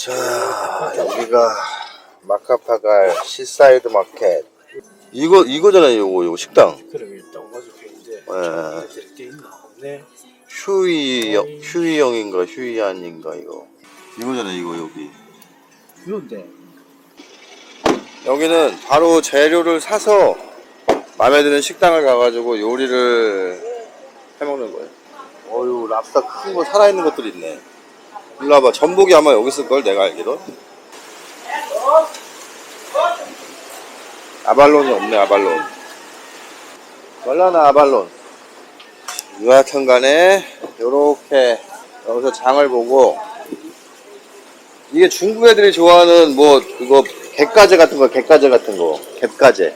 자 여기가 마카파갈 시사이드 마켓. 이거 이거잖아요 요거 요거 식당. 그럼 일단 가지고 있는데 예. 드릴 게 있나? 없네. 휴이 휴이 형인가 휴이 안인가 이거. 이거잖아 이거 여기. 그런데. 여기는 바로 재료를 사서 마음에 드는 식당을 가가지고 요리를 해먹는 거예요. 어유 랍스터 큰 거 살아있는 것들이 있네. 일로 와봐. 전복이 아마 여기 있을걸 내가 알기로. 아발론이 없네 아발론. 월라나 아발론. 여하튼 간에 요렇게 여기서 장을 보고 이게 중국 애들이 좋아하는 뭐 그거 갯가재 같은 거 갯가재 같은 거 갯가재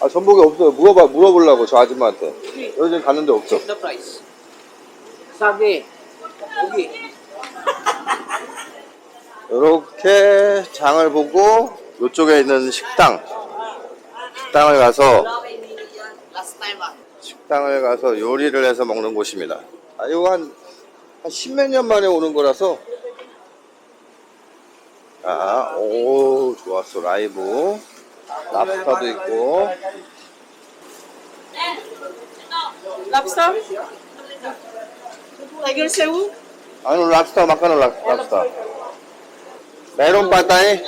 아 전복이 없어요 물어봐 물어보려고 저 아줌마한테 요즘 갔는데 없어 price. Okay. 이렇게 장을 보고 이쪽에 있는 식당. 식당을 가서. 식당을 가서 요리를 해서 먹는 곳입니다. 아 이거 한, 한 십몇 년 만에 오는 거라서. 아, 오 좋았어. 라이브. 랍스타도 있고. 랍스타 막가는 랍, 랍스타 메론 빠따이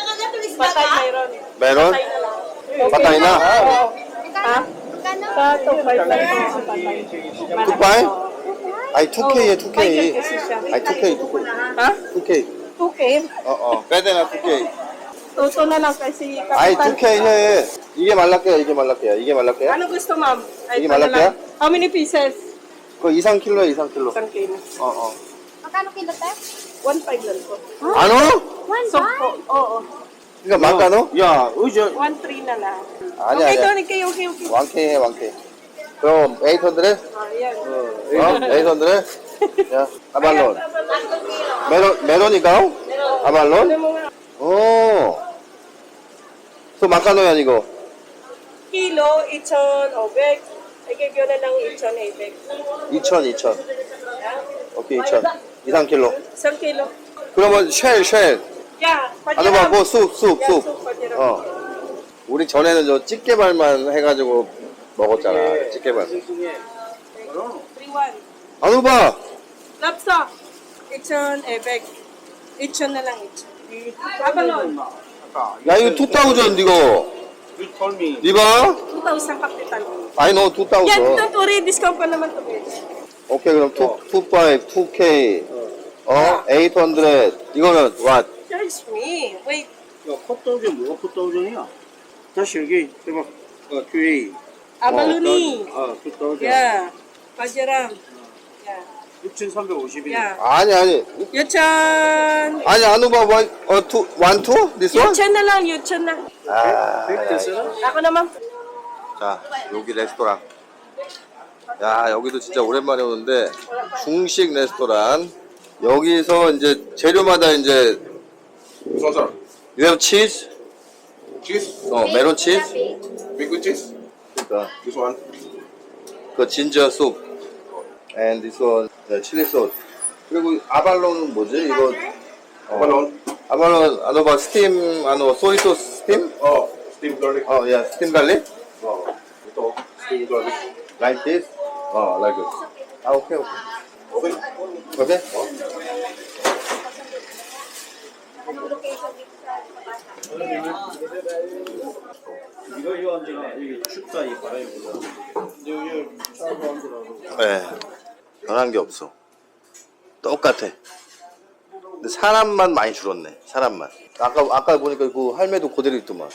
Patay mayroon. 메론 Patay na lang. 빠따이나 Oo. Ha? Sa 2.5 lang po sa patay. 투파이 아니 2K에 Oo, 2K five kasi siya. 아니 2K 2K Ha? 2K 2K? 어어 빼대나 2K Tuto na lang kasi 아니 kapitan. 2K 해 이게 말랄게요 이게 말랄게요 이게 말랄게요 Ano gusto ma'am? Ay, Sige, ito na malaki, lang. How many pieces? 그거 2, 3킬로야 2, 3킬로 Isang kilo. 어 어 Magkano kilo tayo? 1.5 lang po. 안 와? One So, po, oo. 그러니까 막가노? 야 의자 1.3 na lang. 아니 okay, 아니야 Tony, okay, okay, okay. 1K 해 1K 그럼 800? Ah, yan. 어? 800? 야 아발론 메론 메론이가? 아발론? Ano mo nga? 오. 또 막가노야 이거. Kilo, ichon, obek. Na lang ichon, obek. 2천 2천. 오케이 2천. 2, 3킬로. Isang kilo. 그러면 쉘 쉘. Pajiram. 뭐쑥쑥 Yeah, 쑥. soup, pajiram. 어. 우리 전에는 저 찌개발만 해가지고 먹었잖아. 찌개발. 3-1. 안우 봐. Lapsa. Ichon, ebek. Ichon na lang ichon. Abalon. 야 이거 2,000 이거. You told me 이봐. 2,000 kapital. 너 Yan, 2,000. don't worry. Discount pa naman to, bitch. 오케이 그럼 2, 2,500, 2K. 어? 800. 이거는 what? Charge me. Wait. 야 콧도우전 뭐가 콧도우전이야 다시 여기 해봐 어 QA Abaloni. 아 콧도우전 Yeah. Pajiram. Yeah. 6,350원 Yeah. 아니 아니. Yuchan. 아니 봐. 원, 어, 투, one, two? This one? Yuchan na lang, yuchan na. 아, Ako naman. 자, 여기 레스토랑. 야, 여기도 진짜 오랜만에 오는데 중식 레스토랑. 여기서 이제 재료마다 이제 Salsa. you have cheese? Cheese. 어, 메론 치즈? Big with cheese. 그러니까 This one. 그 진저 숲. and this one 네, 칠리 소스. 그리고 아발론은 뭐지? 이거 어, Balloon. 아발론 아노바 스팀 아노 소이 소스 스팀? Oh, steamed garlic. 어, 야, 스팀 갈릭? Garlic. like this? 어, like this. 아, 오케이, 오케이. Okay. 오케이? 이거 이거 언제나 이게 춥다 이 바람이 불어 뉴욕 차고 앉으라고 네. 변한 게 없어. 똑같아. 근데 사람만 많이 줄었네. 사람만. 아까 아까 보니까 그 할매도 그대로 있더만.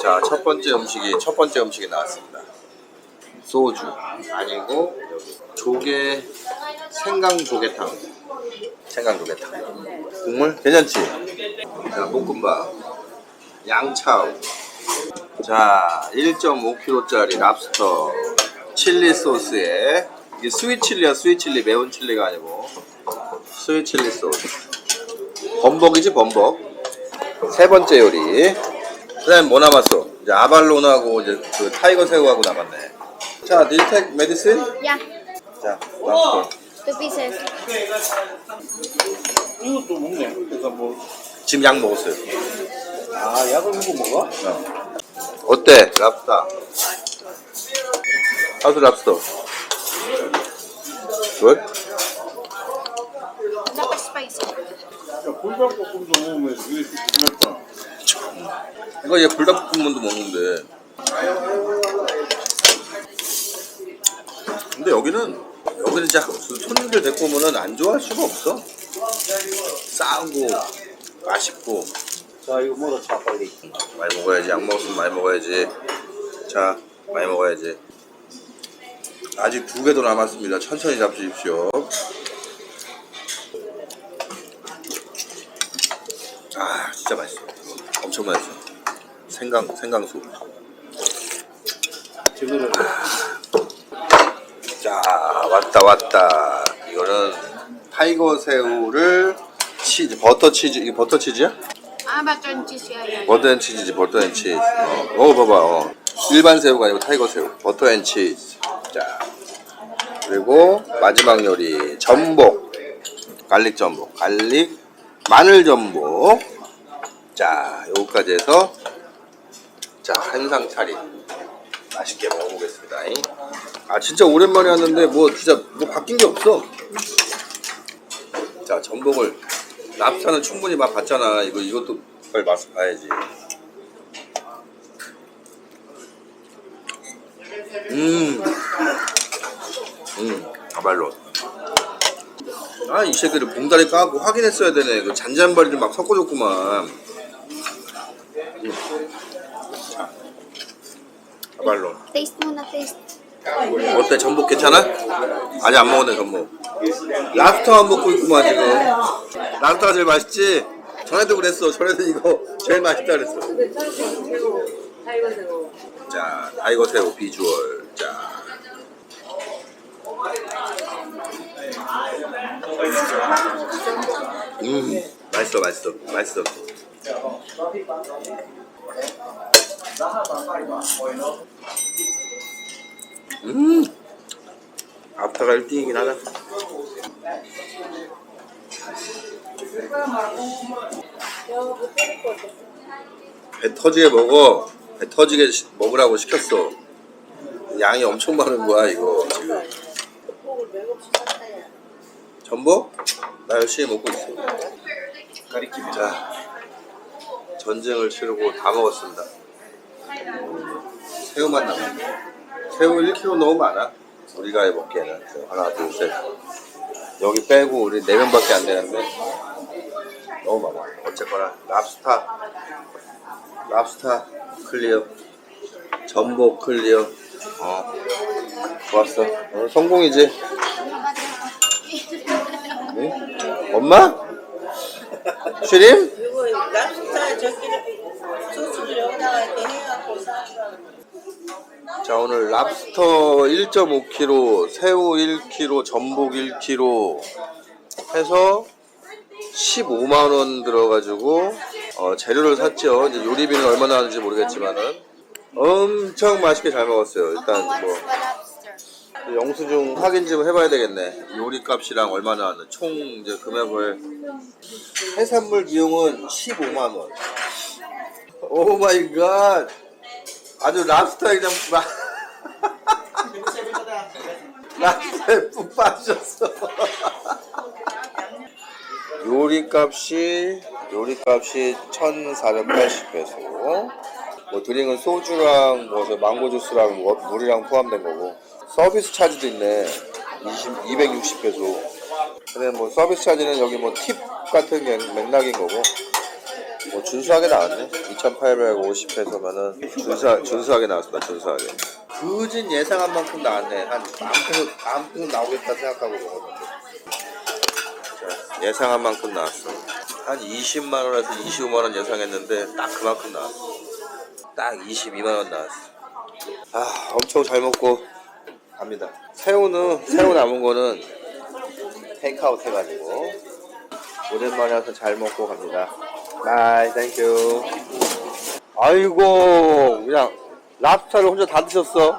자, 첫 번째 음식이 첫 번째 음식이 나왔습니다. 소주 아니고 조개 생강 조개탕. 생강 조개탕. 국물 괜찮지? 자, 볶음밥. 양차우. 자, 1.5kg짜리 랍스터 칠리 소스에 이게 스윗 칠리야, 스윗 칠리 매운 칠리가 아니고 스윗 칠리 소스. 범벅이지 범벅. 세 번째 요리. 그다음 뭐 남았어? 이제 아발론하고 이제 그 타이거 새우하고 남았네. 자, 닐텍 메디슨. Yeah. 자, 랍스터. Two pieces. 이것도 먹네. 그러니까 뭐. 지금 약 먹었어요. 아, 약을 먹고 먹어? 어때? 랍스타. 하수 랍스터. 굿? Not spicy. 야, 불닭볶음도 먹으면 이게 맵다. 이거 얘 불닭볶음면도 먹는데. 근데 여기는 여기는 진짜 손님들 데리고 오면은 안 좋아할 수가 없어. 싸고 맛있고 자, 이거 먹어, 차 빨리. 많이 먹어야지. 약 먹었으면 많이 먹어야지. 자, 많이 먹어야지. 아직 두개더 남았습니다. 천천히 잡수십시오. 아, 진짜 맛있어. 엄청 맛있어. 생강, 생강수. 지금은 자, 왔다, 왔다. 이거는 타이거 새우를 치즈, 버터 치즈, 이게 버터 치즈야? Cheese. Yeah, yeah. 버터 앤 치즈지 버터 앤 치즈 어, 먹어봐봐 어. 일반 새우가 아니고 타이거 새우 버터 앤 치즈 자 그리고 마지막 요리 전복 갈릭 전복 갈릭 마늘 전복 자 요거까지 해서 자 한상 차림 맛있게 먹어보겠습니다 아 진짜 오랜만에 왔는데 뭐 진짜 뭐 바뀐 게 없어 자 전복을 랍스타는 충분히 맛 봤잖아. 이거 이것도 빨리 맛을 봐야지. 음, 음, 아말로. 아, 이 새끼를 봉다리 까고 확인했어야 되네. 그 잔잔바리를 막 섞어줬구만. 음. 자, 아말로. Taste muna, taste. 어때? 전복 괜찮아? 아직 안 먹었네 전복 랍스터만 먹고 있구만 지금 랍스터가 제일 맛있지? 전에도 그랬어 전에도 이거 제일 맛있다 그랬어. 자 타이거 새우 비주얼 자 음, 맛있어 맛있어 맛있어 음. 앞타가 1등이긴 하다. 배 터지게 먹어. 배 터지게 시- 먹으라고 시켰어. 양이 엄청 많은 거야 이거. 지금 전복? 나 열심히 먹고 있어. 가리킴 자 전쟁을 치르고 다 먹었습니다. 새우만 남았네 새우 1kg 너무 많아. 우리가 먹기에는. 그래서 하나 둘 셋. 여기 빼고 우리 4명밖에 안 되는데. 너무 많아. 어쨌거나 랍스타. 랍스타 클리어. 전복 클리어. 어 좋았어. 오늘 성공이지? 응? 엄마? 슈림? 그리고 랍스타 저기를 소스를 여기다가 이렇게. 자 오늘 랍스터 1.5kg, 새우 1kg, 전복 1kg 해서 15만 원 들어가지고 어, 재료를 샀죠. 이제 요리비는 얼마 나왔는지 모르겠지만은 엄청 맛있게 잘 먹었어요. 일단 뭐 lobster. 영수증 확인 좀 해봐야 되겠네. 요리값이랑 얼마 나왔는 총 이제 금액을 해산물 비용은 15만 원. 오 마이 갓. 아주 랍스터에 그냥 막 랍스터에 푹 빠졌어. 요리값이 요리값이 1,480페소. 뭐 드링은 소주랑 뭐 저 망고 주스랑 뭐 물이랑 포함된 거고 서비스 차지도 있네. 20, 260페소. 근데 뭐 서비스 차지는 여기 뭐 팁 같은 게 맥락인 거고 뭐 준수하게 나왔네. 2,850페소면은 준수 준수하게 나왔습니다. 준수하게. 그진 예상한 만큼 나왔네. 한 마음 페소 마음 페소 나오겠다 생각하고 먹었는데. 자, 예상한 만큼 나왔어. 한 20만 원에서 25만 원 예상했는데 딱 그만큼 나왔어. 딱 22만 원 나왔어. 아, 엄청 잘 먹고 갑니다. 새우는 새우 남은 거는 테이크아웃 해가지고 오랜만에 와서 잘 먹고 갑니다. 바이, 땡큐. 아이고, 그냥 랍스타를 혼자 다 드셨어.